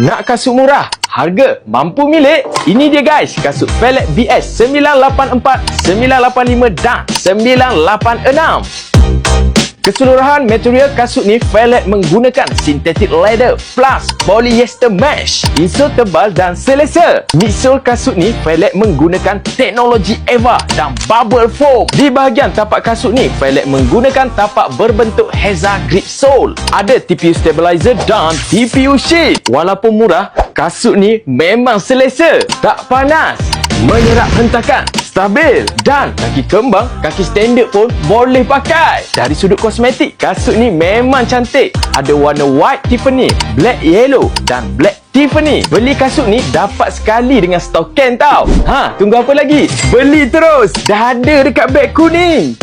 Nak kasut murah? Harga mampu milik? Ini dia guys, kasut Pelet BS 984, 985 dan 986. Keseluruhan material kasut ni Felet menggunakan synthetic leather plus polyester mesh. Insole tebal dan selesa. Midsole kasut ni Felet menggunakan teknologi EVA dan bubble foam. Di bahagian tapak kasut ni Felet menggunakan tapak berbentuk Heza grip sole. Ada TPU stabilizer dan TPU shield. Walaupun murah, kasut ni memang selesa. Tak panas. Menyerap hentakan stabil dan kaki kembang, kaki standard pun boleh pakai. Dari sudut kosmetik, kasut ni memang cantik. Ada warna white Tiffany, black yellow dan black Tiffany. Beli kasut ni dapat sekali dengan stoken tau. Ha, tunggu apa lagi? Beli terus. Dah ada dekat beg kuning.